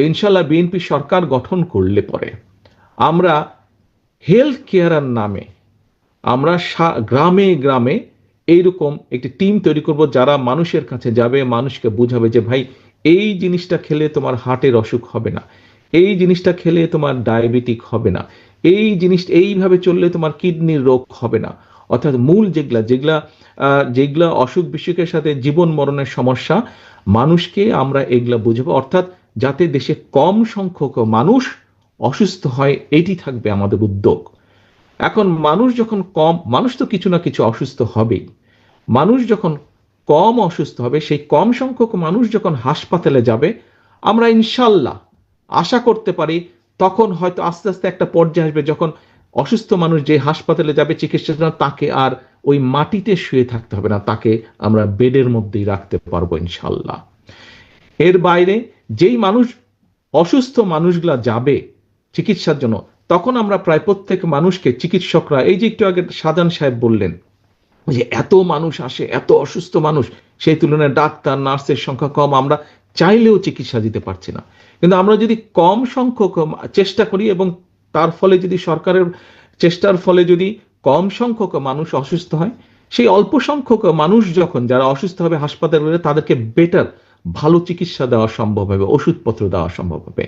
যে ইনশাল্লাহ বিএনপি সরকার গঠন করলে পরে আমরা হেলথ কেয়ারের নামে আমরা গ্রামে গ্রামে এইরকম একটি টিম তৈরি করব যারা মানুষের কাছে যাবে, মানুষকে বুঝাবে যে ভাই এই জিনিসটা খেলে তোমার হার্টের অসুখ হবে না, এই জিনিসটা খেলে তোমার ডায়াবেটিক হবে না, এই জিনিস, এইভাবে চললে তোমার কিডনির রোগ হবে না। অর্থাৎ মূল যেগুলা যেগুলা যেগুলা অসুখ বিসুখের সাথে জীবন মরণের সমস্যা, মানুষকে আমরা এগুলা বুঝাবো। অর্থাৎ যাতে দেশে কম সংখ্যক মানুষ অসুস্থ হয়, এটি থাকবে আমাদের উদ্যোগ। এখন মানুষ যখন কম, মানুষ তো কিছু না কিছু অসুস্থ হবেই। মানুষ যখন কম অসুস্থ হবে, সেই কম সংখ্যক মানুষ যখন হাসপাতালে যাবে, আমরা ইনশাল্লাহ আশা করতে পারি তখন হয়তো আস্তে আস্তে একটা পর্যায়ে আসবে যখন অসুস্থ মানুষ যে হাসপাতালে যাবে চিকিৎসার জন্য, তাকে আর ওই মাটিতে শুয়ে থাকতে হবে না, তাকে আমরা বেডের মধ্যেই রাখতে পারব ইনশাল্লাহ। এর বাইরে যেই মানুষ, অসুস্থ মানুষগুলা যাবে চিকিৎসার জন্য, তখন আমরা প্রায় প্রত্যেক মানুষকে চিকিৎসকরা, এই যে একটু আগে সাজান সাহেব বললেন যে এত মানুষ আসে, এত অসুস্থ মানুষ, সেই তুলনায় ডাক্তার, নার্সের সংখ্যা কম, আমরা চাইলেও চিকিৎসা দিতে পারছি না। কিন্তু আমরা যদি কম সংখ্যক চেষ্টা করি এবং তার ফলে যদি সরকারের চেষ্টার ফলে যদি কম সংখ্যক মানুষ অসুস্থ হয়, সেই অল্প সংখ্যক মানুষ যখন, যারা অসুস্থ হবে হাসপাতালে, তাদেরকে বেটার ভালো চিকিৎসা দেওয়া সম্ভব হবে ওষুধপত্র দেওয়া সম্ভব হবে।